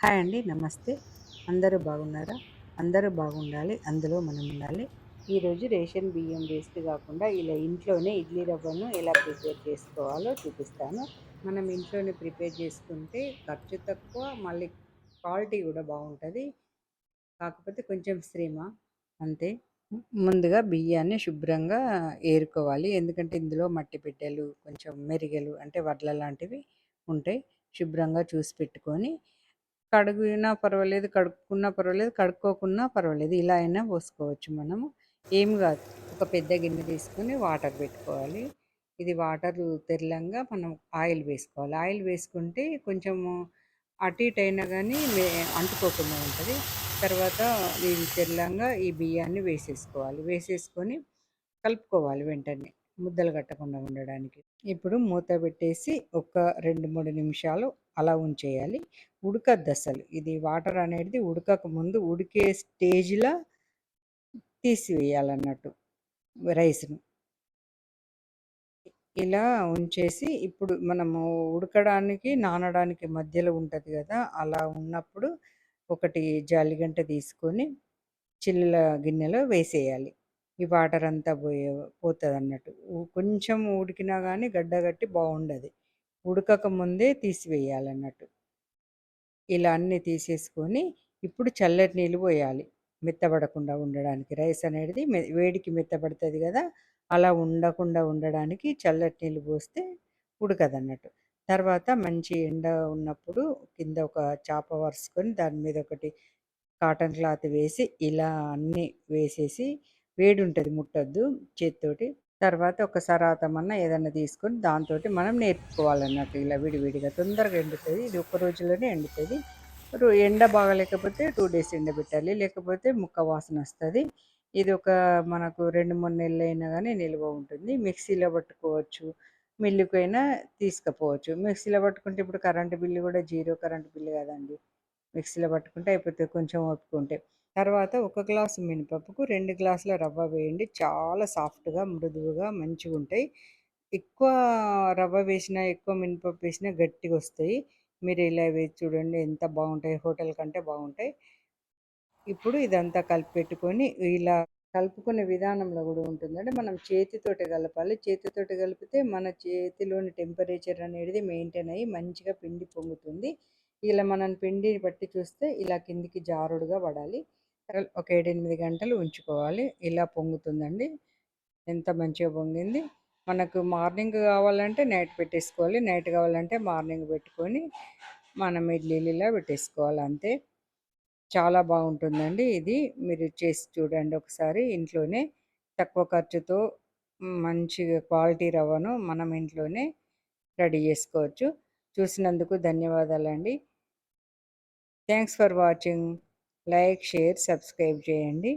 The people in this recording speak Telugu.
హాయ్ అండి నమస్తే. అందరూ బాగున్నారా? అందరూ బాగుండాలి అందులో మనం ఉండాలి. ఈరోజు రేషన్ బియ్యం వేస్ట్ కాకుండా ఇలా ఇంట్లోనే ఇడ్లీ రవ్వను ఎలా ప్రిపేర్ చేసుకోవాలో చూపిస్తాను. మనం ఇంట్లోనే ప్రిపేర్ చేసుకుంటే ఖర్చు తక్కువ మళ్ళీ క్వాలిటీ కూడా బాగుంటుంది. కాకపోతే కొంచెం శ్రమ. అంతే. ముందుగా బియ్యాన్ని శుభ్రంగా ఏరుకోవాలి. ఎందుకంటే ఇందులో మట్టి బిడ్డలు కొంచెం మెరిగలు అంటే వడ్ల లాంటివి ఉంటాయి శుభ్రంగా చూసి పెట్టుకొని కడిగినా పర్వాలేదు కడుక్కున్నా పర్వాలేదు కడుక్కోకున్నా పర్వాలేదు. ఇలా అయినా పోసుకోవచ్చు మనము. ఏం కాదు. ఒక పెద్ద గిన్నె తీసుకొని వాటర్ పెట్టుకోవాలి. ఇది వాటర్ తెల్లంగా మనం ఆయిల్ వేసుకోవాలి. ఆయిల్ వేసుకుంటే కొంచెము అటు ఇటు అయినా కానీ అంటుకోకుండా ఉంటుంది. తర్వాత ఇది తెల్లంగా ఈ బియ్యాన్ని వేసేసుకోవాలి. వేసేసుకొని కలుపుకోవాలి వెంటనే. ముద్దలు కట్టకుండా ఉండడానికి. ఇప్పుడు మూత పెట్టేసి ఒక రెండు మూడు నిమిషాలు అలా ఉంచేయాలి. ఉడకద్దు అసలు. ఇది వాటర్ అనేది ఉడకక ముందు ఉడికే స్టేజ్లో తీసివేయాలన్నట్టు రైస్ను. ఇలా ఉంచేసి ఇప్పుడు మనము ఉడకడానికి నానడానికి మధ్యలో ఉంటుంది కదా అలా ఉన్నప్పుడు ఒకటి జాలిగంట తీసుకొని చిల్ల గిన్నెలో వేసేయాలి. ఈ వాటర్ అంతా పోయే పోతుంది అన్నట్టు కొంచెం ఉడికినా కానీ గడ్డగట్టి బాగుండదు ఉడకక ముందే తీసివేయాలన్నట్టు. ఇలా అన్నీ తీసేసుకొని ఇప్పుడు చల్లటి నీళ్ళు పోయాలి. మెత్తబడకుండా ఉండడానికి. రైస్ అనేది వేడికి మెత్తబడుతుంది కదా అలా ఉండకుండా ఉండడానికి చల్లటి నీళ్ళు పోస్తే ఉడకదన్నట్టు. తర్వాత మంచి ఎండ ఉన్నప్పుడు కింద ఒక చాప వరుసుకొని దాని మీద ఒకటి కాటన్ క్లాత్ వేసి ఇలా అన్నీ వేసేసి వేడి ఉంటుంది ముట్టద్దు చేతితోటి. తర్వాత ఒక సరాతమన్నా ఏదన్నా తీసుకొని దాంతో మనం నేర్పుకోవాలన్నట్టు ఇలా విడివిడిగా తొందరగా ఎండుతుంది. ఇది ఒక్క రోజులోనే ఎండుతుంది. ఎండ బాగలేకపోతే టూ డేస్ ఎండబెట్టాలి. లేకపోతే ముక్క వాసన వస్తుంది. ఇది ఒక మనకు రెండు మూడు నెలలు అయినా కానీ నిల్వ ఉంటుంది. మిక్సీలో పట్టుకోవచ్చు. మిల్లుకైనా తీసుకుపోవచ్చు. మిక్సీలో పట్టుకుంటే ఇప్పుడు కరెంటు బిల్లు కూడా జీరో కరెంటు బిల్లు కదండి. మిక్సీలో పట్టుకుంటే అయిపోతుంది కొంచెం ఒప్పుకుంటే. తర్వాత ఒక గ్లాసు మినపప్పుకు రెండు గ్లాసుల రవ్వ వేయండి. చాలా సాఫ్ట్గా మృదువుగా మంచిగా ఉంటాయి. ఎక్కువ రవ్వ వేసినా ఎక్కువ మినపప్పు వేసినా గట్టిగా వస్తాయి. మీరు ఇలా వేసి చూడండి ఎంత బాగుంటాయి. హోటల్ కంటే బాగుంటాయి. ఇప్పుడు ఇదంతా కలిపి పెట్టుకొని ఇలా కలుపుకునే విధానంలో కూడా ఉంటుందంటే మనం చేతితోటి కలపాలి. చేతితోటి కలిపితే మన చేతిలోని టెంపరేచర్ అనేది మెయింటైన్ అయ్యి మంచిగా పిండి పొంగుతుంది. ఇలా మనం పిండిని బట్టి చూస్తే ఇలా కిందికి జారుడుగా పడాలి. ఒక ఏడెనిమిది గంటలు ఉంచుకోవాలి. ఇలా పొంగుతుందండి. ఎంత మంచిగా పొంగింది. మనకు మార్నింగ్ కావాలంటే నైట్ పెట్టేసుకోవాలి. నైట్ కావాలంటే మార్నింగ్ పెట్టుకొని మనం ఇడ్లీలు ఇలా పెట్టేసుకోవాలి అంతే. చాలా బాగుంటుందండి ఇది. మీరు చేసి చూడండి ఒకసారి ఇంట్లోనే. తక్కువ ఖర్చుతో మంచిగా క్వాలిటీ రవ్వను మనం ఇంట్లోనే రెడీ చేసుకోవచ్చు. చూసినందుకు ధన్యవాదాలండి. Thanks for watching. Like share subscribe చేయండి.